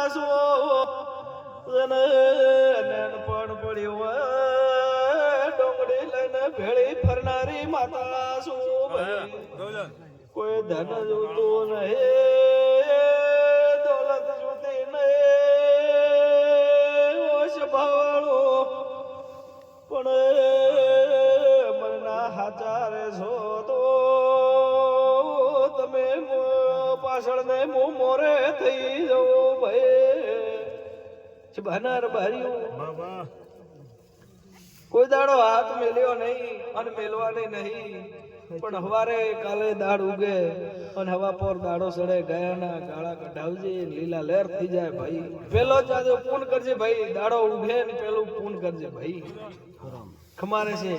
માતા સો તને નાનપણ પડ્યું ડોંગળી લઈને ભેળી ફરનારી માતા સો કોઈ ધન જોતું નહીં. દોલત જોતી નહીં. ઓશ ભાવાળો. પણ મનના હાચારે છો તો તમે પાછળ ને મો મોરે થઈ જવો ભાઈ કોઈ દાડો હાથ મેલ્યો નહીં અને મેલવાની નહીં. પણ હવારે કાલે દાડ ઉગે અને હવા પર દાડો સડે ગયાના કાળા કઢાવજે લીલા લહેર થઈ જાય ભાઈ. પેલો જાજો પૂન કરજે ભાઈ. દાડો ઉગે ને પેલું પૂન કરજે ભાઈ. ખમારે છે.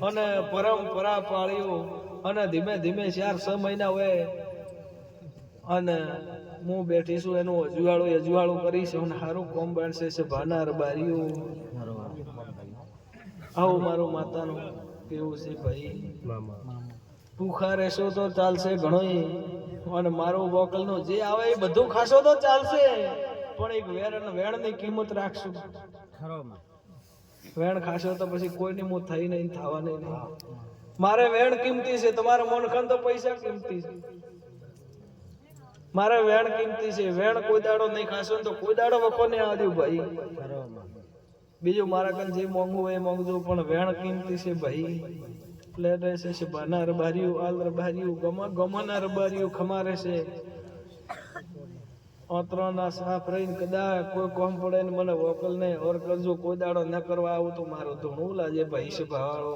અને પરંપરા પાળ્યું અને ધીમે ધીમે ચાર છ મહિના હોય અને હું બેઠી છું, એનું અજવાળું અજવાળું કરીશ, અને સારું કોમ બનશે છે, ભાનાર બારીઓ. આવું મારું માતાનું કેવું છે ભાઈ. ભૂખા રહેશો તો ચાલશે ઘણોય, અને મારું વોકલનું જે આવે એ બધું ખાશો તો ચાલશે. પણ એક વેર અને વેણની કિંમત રાખશું. વેણ ખાશો તો પછી કોઈની હું થઈ નહીં, થવાની નહીં. મારે વેણ કિંમતી છે, તમારા મોનખન તો પૈસા કિંમતી છે. મારે વેણ કિંમતી છે. વેણ કોઈ દાડો નહીં ખાશો તો કોઈ દાડો વખો નહીં આવ્યું ભાઈ. બીજું મારા કન જે મોંઘું હોય એ મોંઘું, પણ વેણ કિંમતી છે ભાઈ. પ્લેટ રહેશે છે ભાના રબારીયું આલ રબારીયું ગમા ગમાના રબારીયું ખમારે છે. ઓતરોના સાફ રહીને કદાચ કોઈ કોમ પડે ને મને વોકલ ને ઓર કરજો, કોઈ દાડો ન કરવા આવું તો મારું ધૂણું લાજે ભાઈ છે ભાવાળો.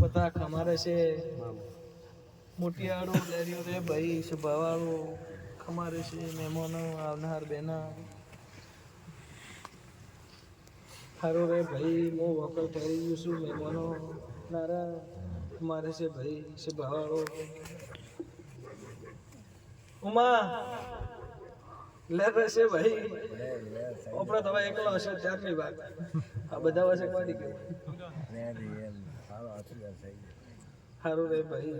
બધા ખમારે છે. મોટી આડો લેરીઓ રે ભાઈ છે ભાવાળો. ખમારે છે મહેમાનો આવનાર બેના. સારું રે ભાઈ હું વોકલ થઈ ગયું છું મહેમાનો નારા મારે છે ભાઈ છે ભાવાળો. ઉમા લે છે ભાઈ. આપણે તો હવે એકલો હશે ત્યારની વાત. આ બધા હશે કોની કેવું સારું રે ભાઈ.